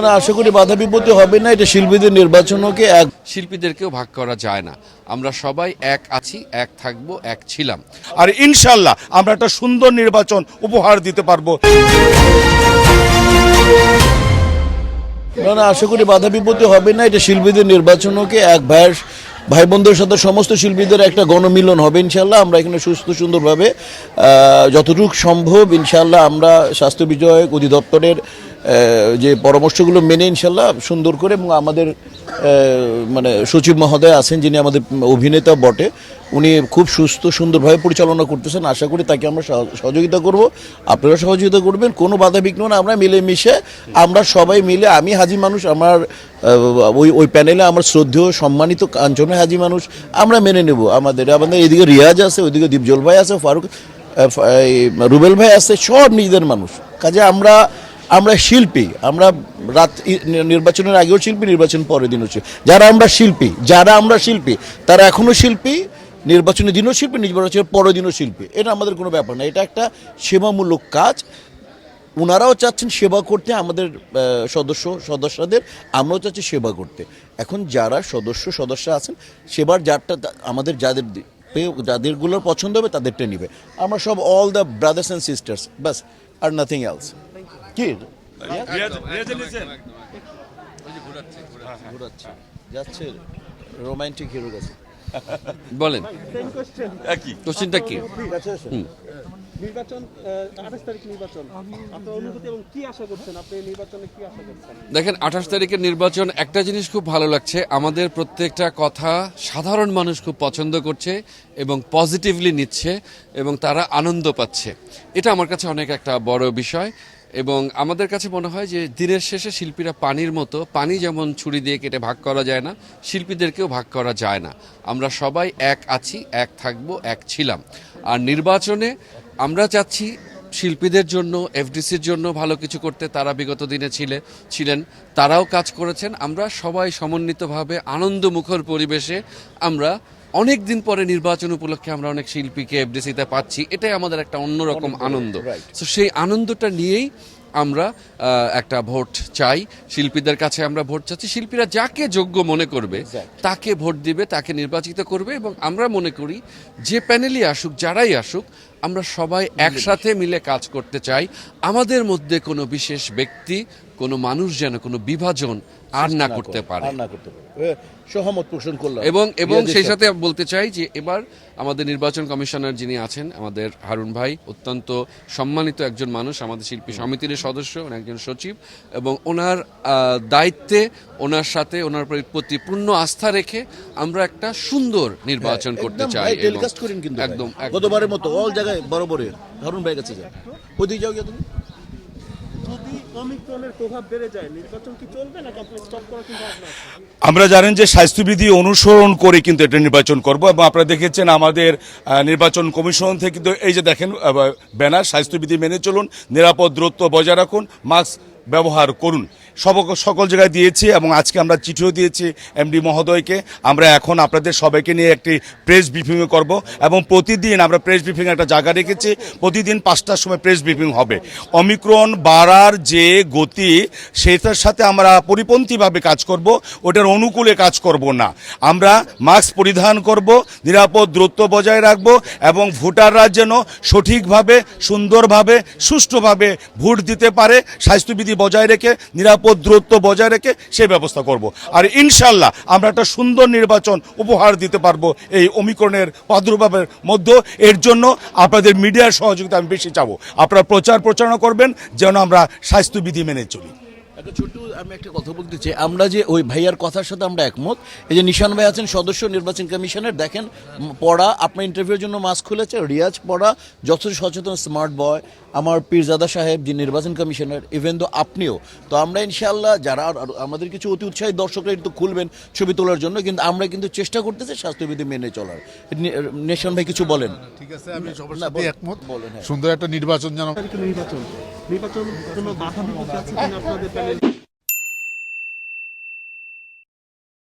না আশা করি বাধা বিপত্তি হবে না এটা শিল্পীদের নির্বাচনকে এক শিল্পীদেরকেও ভাগ করা যায় না। আমরা সবাই এক আছি এক থাকব এক ছিলাম। আর ইনশাল্লাহ আমরা একটা সুন্দর নির্বাচন উপহার দিতে পারব। না না আশা করি বাধা বিপত্তি হবে না এটা শিল্পীদের নির্বাচনকে এক ভাইয়ের ভাই বোনদের সাথে সমস্ত শিল্পীদের একটা গণমিলন হবে ইনশাল্লাহ। আমরা এখানে সুস্থ সুন্দরভাবে আহ, যতটুকু সম্ভব ইনশাল্লাহ আমরা স্বাস্থ্য বিষয়ক অধিদপ্তরের যে পরামর্শগুলো মেনে ইনশাল্লাহ সুন্দর করে এবং আমাদের মানে সচিব মহোদয় আছেন যিনি আমাদের অভিনেতা বটে, উনি খুব সুস্থ, সুন্দরভাবে পরিচালনা করতেছেন। আশা করি তাকে আমরা সহ- সহযোগিতা করব। আপনারা সহযোগিতা করবেন, কোনো বাধা বিঘ্ন না। আমরা মিলেমিশে, আমরা সবাই মিলে, আমি হাজি মানুষ, আমার ওই ওই প্যানেলে আমার শ্রদ্ধেয়, সম্মানিত, কাঞ্চনে হাজি মানুষ, আমরা মেনে নেব। আমাদের আমাদের এদিকে রিয়াজ আছে, ওইদিকে দীপজল ভাই আছে, ফারুক রুবেল ভাই আছে, সব নিজেদের মানুষ। কাজে আমরা আমরা শিল্পী, আমরা রাত নির্বাচনের আগেও শিল্পী, নির্বাচন পরের দিনও শিল্পী। যারা আমরা শিল্পী, যারা আমরা শিল্পী, তারা এখনও শিল্পী, নির্বাচনের দিনও শিল্পী, নির্বাচনের পরের দিনও শিল্পী। এটা আমাদের কোনো ব্যাপার না, এটা একটা সেবামূলক কাজ। ওনারাও চাচ্ছেন সেবা করতে, আমাদের সদস্য, সদস্যদের, আমরাও চাচ্ছি সেবা করতে। এখন যারা সদস্য সদস্য আছেন, সেবার যারটা আমাদের যাদের দি- পে- যাদেরগুলো পছন্দ হবে, তাদেরটা নিবে। আমরা সব all the brothers and sisters বাস আর নাথিং এলস কি যাচ্ছে রোমান্টিক হিরো কাছে বলেন কোশ্চেনটা কি কাছে এসো। নির্বাচন আঠাশ তারিখ নির্বাচন। আপনার অনুভূতি এবং কি আশা করছেন? আপনি এই নির্বাচনে কি আশা করছেন? দেখেন আঠাশ তারিখের নির্বাচন একটা জিনিস খুব ভালো লাগছে। আমাদের প্রত্যেকটা কথা সাধারণ মানুষ খুব পছন্দ করছে এবং পজিটিভলি নিচ্ছে এবং তারা আনন্দ পাচ্ছে। এটা আমার কাছে অনেক একটা বড় বিষয়। এবং আমাদের কাছে মনে হয় যে দিনের শেষে শিল্পীরা পানির মতো, পানি যেমন ছুরি দিয়ে কেটে ভাগ করা যায় না, শিল্পীদেরকেও ভাগ করা যায় না। আমরা সবাই এক আছি, এক থাকব, এক ছিলাম। আর নির্বাচনে আমরা চাচ্ছি শিল্পীদের জন্য এফডিসির জন্য ভালো কিছু করতে তারা বিগত দিনে ছিলে ছিলেন। তারাও কাজ করেছেন। আমরা সবাই সমন্বিতভাবে আনন্দমুখর পরিবেশে আমরা অনেক দিন পরে নির্বাচন উপলক্ষে আমরা অনেক শিল্পীকে এফডিসিতে পাচ্ছি। এটাই আমাদের একটা অন্যরকম আনন্দ। তো সেই আনন্দটা নিয়েই আমরা একটা ভোট চাই। শিল্পীদের কাছে আমরা ভোট চাচ্ছি। শিল্পীরা যাকে যোগ্য মনে করবে তাকে ভোট দিবে তাকে নির্বাচিত করবে এবং আমরা মনে করি যে প্যানেলই আসুক যারাই আসুক আমরা সবাই একসাথে মিলে কাজ করতে চাই। আমাদের মধ্যে কোনো বিশেষ ব্যক্তি কোনো মানুষ যেন কোনো বিভাজন আর না করতে পারে। সহমত পোষণ করলাম। এবং এবং সেই সাথে। বলতে চাই যে এবার আমাদের নির্বাচন কমিশনার যিনি আছেন আমাদের হারুন ভাই অত্যন্ত সম্মানিত একজন মানুষ আমাদের শিল্পী সমিতির সদস্য একজন সচিব এবং ওনার দায়িত্বে ওনার সাথে ওনার প্রতি পূর্ণ আস্থা রেখে আমরা একটা সুন্দর নির্বাচন করতে চাই একদম একদম। গতবারের মতো অল জায়গায় বরাবরের হারুন ভাই কাছে যান। ওইদিকে যাও গিয়ে তুমি? যদি অমিক্রণের প্রভাব বেড়ে যায় নির্বাচন কি চলবে নাকি আপনি স্টপ করার চিন্তা ভাবনা আছে? আমরা জানেন যে স্বাস্থ্যবিধি অনুসরণ করে কিন্তু এটা নির্বাচন করব এবং আপনারা দেখেছেন আমাদের নির্বাচন কমিশন থেকে কিন্তু এই যে দেখেন ব্যানার স্বাস্থ্যবিধি মেনে চলুন নিরাপদ দূরত্ব বজায় রাখুন মাস্ক ব্যবহার করুন। সব সকল জায়গায় দিয়েছি এবং আজকে আমরা চিঠিও দিয়েছি এমডি মহোদয়কে। আমরা এখন আপনাদের সবাইকে নিয়ে একটি প্রেস ব্রিফিংও করব এবং প্রতিদিন আমরা প্রেস ব্রিফিং একটা জায়গা রেখেছি। প্রতিদিন পাঁচটার সময় প্রেস ব্রিফিং হবে। অমিক্রণ বাড়ার যে গতি, সেটার সাথে আমরা পরিপন্থীভাবে কাজ করব। ওটার অনুকূলে কাজ করব না। আমরা মাস্ক পরিধান করব, নিরাপদ দূরত্ব বজায় রাখব এবং ভোটাররা যেন সঠিকভাবে, সুন্দরভাবে, সুষ্ঠুভাবে ভোট দিতে পারে, স্বাস্থ্যবিধি বজায় রেখে নিরাপদ দূরত্ব বজায় রেখে সে ব্যবস্থা করব। আর ইনশাল্লাহ আমরা একটা সুন্দর নির্বাচন উপহার দিতে পারব এই অমিক্রণের প্রাদুর্ভাবের মধ্যে। এর জন্য আপনাদের মিডিয়ার সহযোগিতা আমি বেশি চাবো। আপনারা প্রচার প্রচারণা করবেন, যেন আমরা স্বাস্থ্যবিধি মেনে চলি। ছোট্ট আমি একটা কথা বলতে চাই। আমরা যে ওই ভাইয়ার কথার সাথে আমরা একমত এই যে নিশান ভাই আছেন সদস্য নির্বাচন কমিশনের দেখেন পড়া আপনার ইন্টারভিউর জন্য মাস্ক খুলেছে রিয়াজ পড়া যথেষ্ট সচেতন স্মার্ট বয় আমার পীরজাদা সাহেব যে নির্বাচন কমিশনার ইভেন তো আপনিও। তো আমরা ইনশাআল্লাহ যারা আমাদের কিছু অতি উৎসাহী দর্শকরা একটু খুলবেন ছবি তোলার জন্য কিন্তু আমরা কিন্তু চেষ্টা করতেছি স্বাস্থ্যবিধি মেনে চলার। নিশান ভাই কিছু বলেন। ঠিক আছে আমি সবার সাথে একমত। হ্যাঁ। সুন্দর একটা নির্বাচন তারিখে নির্বাচন। নির্বাচন কোনো বাধা বিপত্তি আছে কিনা আপনাদের প্যানেল?